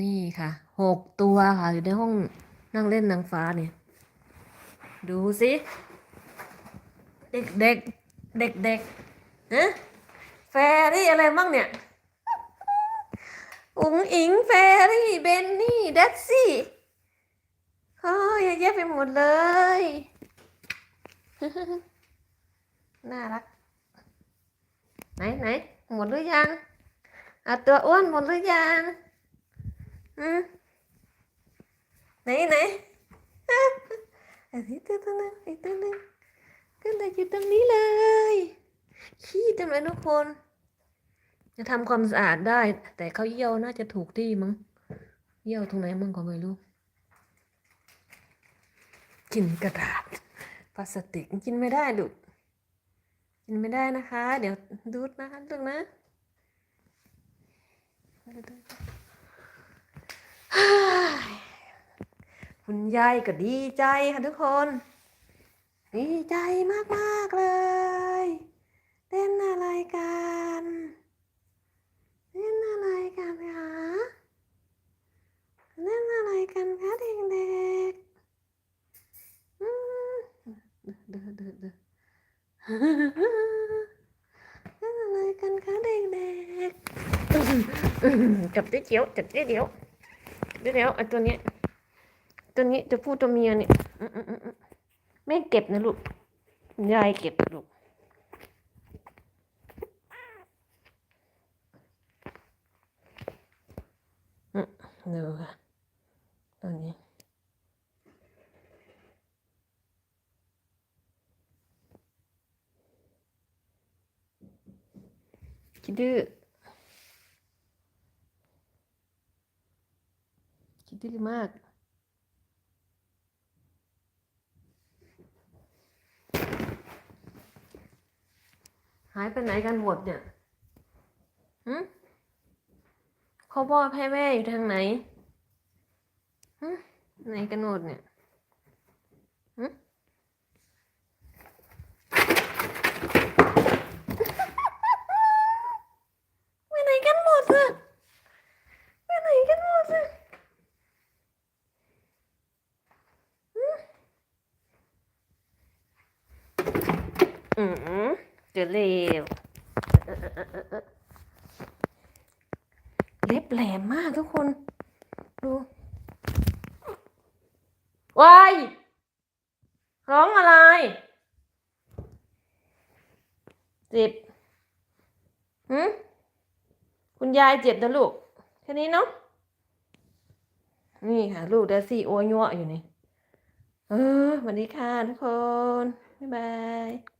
นี่ค่ะ หกตัวค่ะ อยู่ในห้องนั่งเล่นนางฟ้าเนี่ย ดูสิเด็กเด็กเด็กเด็กๆฮะแฟรี่อะไรบ้างเนี่ย อุ๋งอิงแฟรี่เบนนี่เดซซี่เฮ้ยเยอะแยะไปหมดเลย น่ารัก ไหนไหนหมดหรือยังอะตัวอ้วนหมดหรือยัง ไหนไหนอะอันนี้ตัวตัวนึงอีกตัวนึงก็เลยอยู่ตรงนี้เลย ขี้เต็มเลยทุกคน จะทำความสะอาดได้ แต่เขาเยี่ยวน่าจะถูกที่มั้ง เยี่ยวตรงไหนมั่งก็ไม่รู้กินกระดาษพลาสติกกินไม่ได้ลูกกินไม่ได้นะคะ เดี๋ยวดูดนะคะลูกนะเฮ้ย คุณยายก็ดีใจค่ะทุกคน ดีใจมากๆเลยเล่นอะไรกันเล่นอะไรกันคะเล่นอะไรกันคะเด็กๆอืมเดือดเดือดเดือดเล่นอะไรกันคะเด็กๆจับได้เดียวจับได้เดียวเดี๋ยวเดี๋ยวไอ้ตัวเนี้ ตัวนี้จะพูดตัวเมียเนี่ยไม่เก็บนะลูก ยายเก็บลูก ดูค่ะตัวนี้ คิดดื้อคิดดื้อมาก หายไปไหนกันหมดเนี่ยหืมพ่อพ่อแพ่แม่อยู่ทางไหนฮะไหนกันหมดเนี่ยฮะ ไปไหนกันหมดอะไปไหนกันหมดอะฮะอืม เจอเร็วเออเออเออเออเออเล็บแหลมมากทุกคน ดูวายร้องอะไรเจ็บหืมคุณยายเจ็บนะลูก แค่นี้เนาะ นี่ค่ะ ลูกเดซี่โอ้ยยั่วอยู่นี่ เออสวัสดีค่ะทุกคน บ๊ายบาย